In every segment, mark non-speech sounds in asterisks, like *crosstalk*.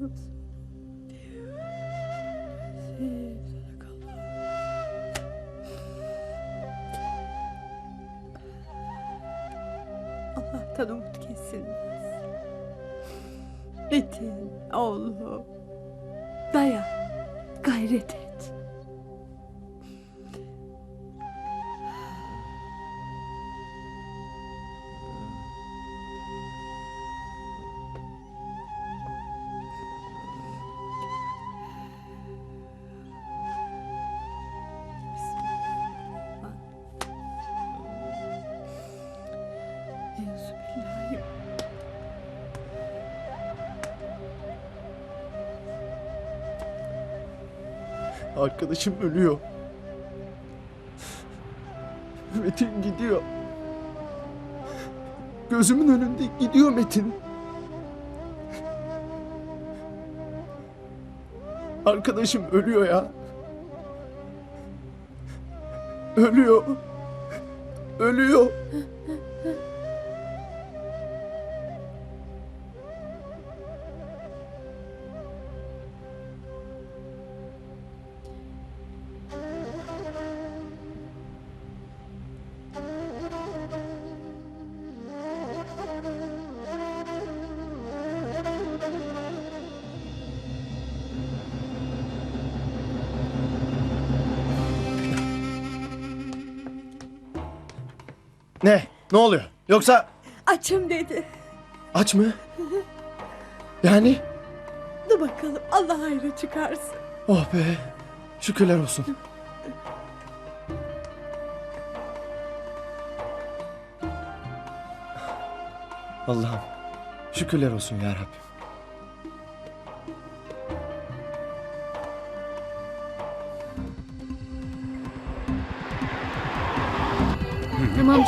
yalnız. Allah'tan umut kesilmez. Metin, oğlum. Dayan, gayret et. Arkadaşım ölüyor. Metin gidiyor. Gözümün önünde gidiyor Metin. Arkadaşım ölüyor ya. Ölüyor. Ölüyor. Ne? Ne oluyor? Yoksa Açım dedi. aç mı? Yani? Dur bakalım Allah hayrı çıkarsın. Oh be. Şükürler olsun. Allah'ım şükürler olsun ya Rabbim. Tamam.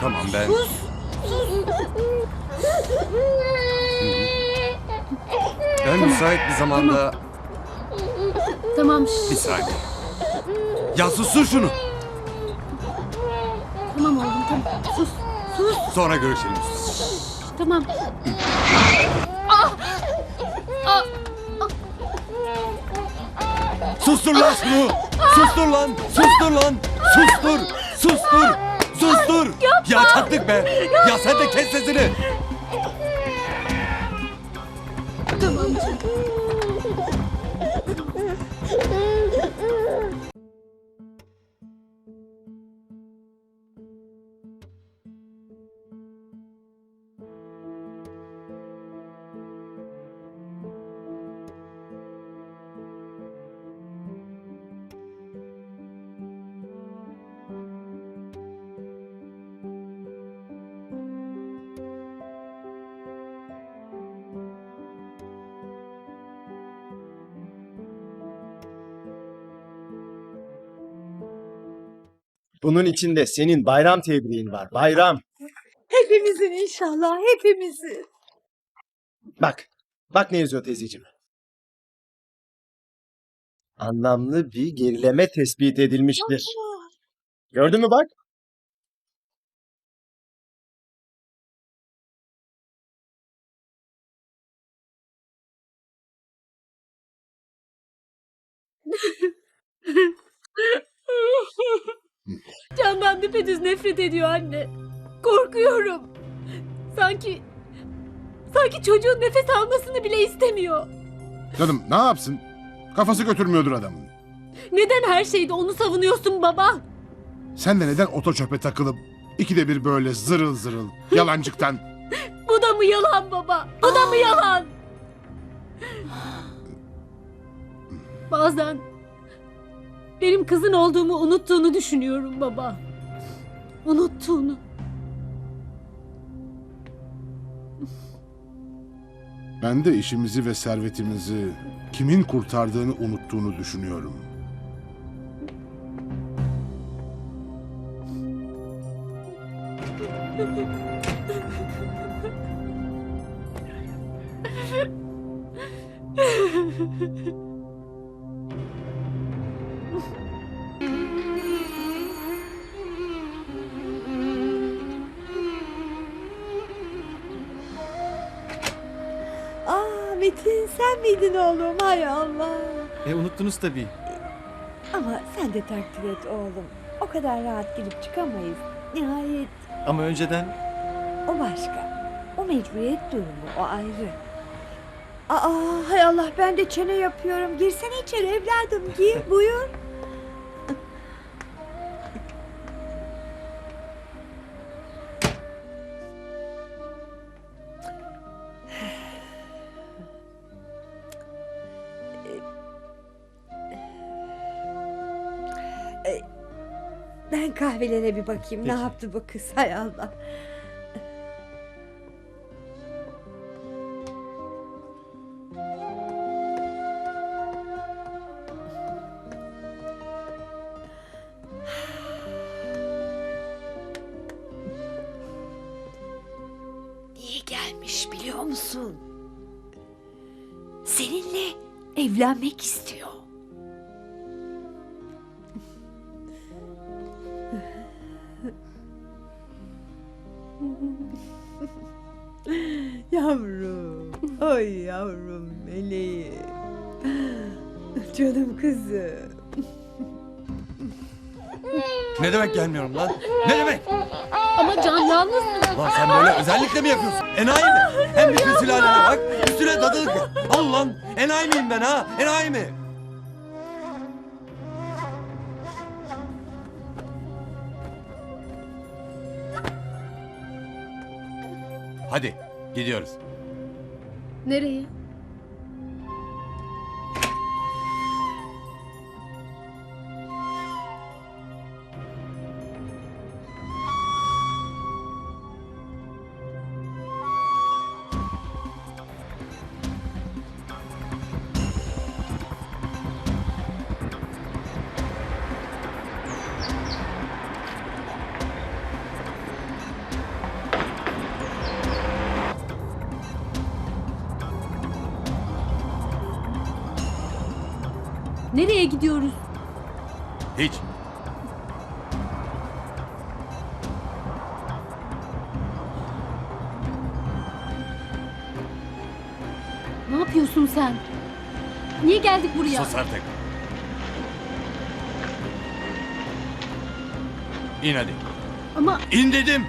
Tamam ben... Ben müsait bir zamanda... Tamam. Bir saniye. Ya sussun şunu. Tamam oğlum tamam. Sus. Sonra görüşelim. Tamam. Sustur lan şunu. Sustur lan. Sustur lan. Sustur. Sustur. Sustur. Ya çattık be. Ya sen de kes sesini. Tamam. Bunun içinde senin bayram tebriğin var. Bayram. Hepimizin inşallah hepimizin. Bak. Bak ne yazıyor teyzeciğim. Anlamlı bir gerileme tespit edilmiştir. Gördün mü bak? *laughs* Düpedüz nefret ediyor anne. Korkuyorum. Sanki... Sanki çocuğun nefes almasını bile istemiyor. Canım ne yapsın? Kafası götürmüyordur adamın. Neden her şeyde onu savunuyorsun baba? Sen de neden oto çöpe takılıp ikide bir böyle zırıl zırıl yalancıktan *laughs* Bu da mı yalan baba? Bu da mı yalan? Bazen benim kızın olduğumu unuttuğunu düşünüyorum baba. Unuttuğunu. ben de işimizi ve servetimizi kimin kurtardığını unuttuğunu düşünüyorum. *laughs* sen miydin oğlum? Hay Allah. E unuttunuz tabii. Ama sen de takdir et oğlum. O kadar rahat girip çıkamayız. Nihayet Ama önceden O başka. O mecburiyet durumu o ayrı. Aa hay Allah ben de çene yapıyorum. Girsene içeri evladım gir buyur. Kahvelere bir bakayım. Ne Peki. yaptı bu kız hay Allah. Niye gelmiş biliyor musun? Seninle evlenmek istiyor. *laughs* Yavrum, ay yavrum meleğim. *laughs* Canım kızım. Ne demek gelmiyorum lan? Ne demek? Ama Can yalnız. Lan sen böyle özellikle mi yapıyorsun? Enayi mi? Hem bütün sülalene bak, üstüne dadılık yap. Al lan, enayi miyim ben ha? Enayi mi? Hadi, gidiyoruz. Nereye? Nereye gidiyoruz? Hiç. Ne yapıyorsun sen? Niye geldik buraya? Sus artık. İn hadi. Ama İn dedim.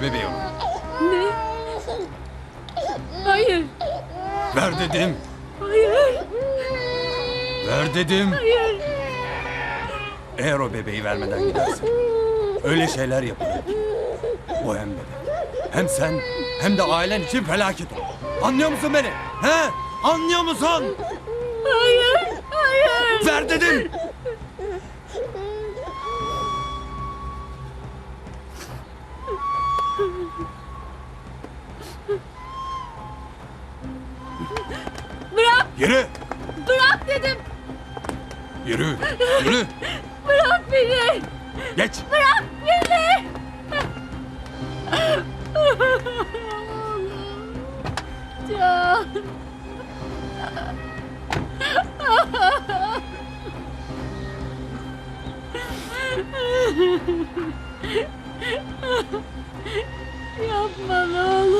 Ver bebeği ona. ne? Hayır. Ver dedim. Hayır. Ver dedim. Hayır. Eğer o bebeği vermeden gidersen öyle şeyler yapılır. O hem bebek hem sen hem de ailen için felaket olur. Anlıyor musun beni? He? Anlıyor musun? Hayır. Hayır. Ver dedim. Yürü. Bırak dedim. Yürü. Yürü. Bırak beni. Geç. Bırak beni. Can. Yapma ne olur.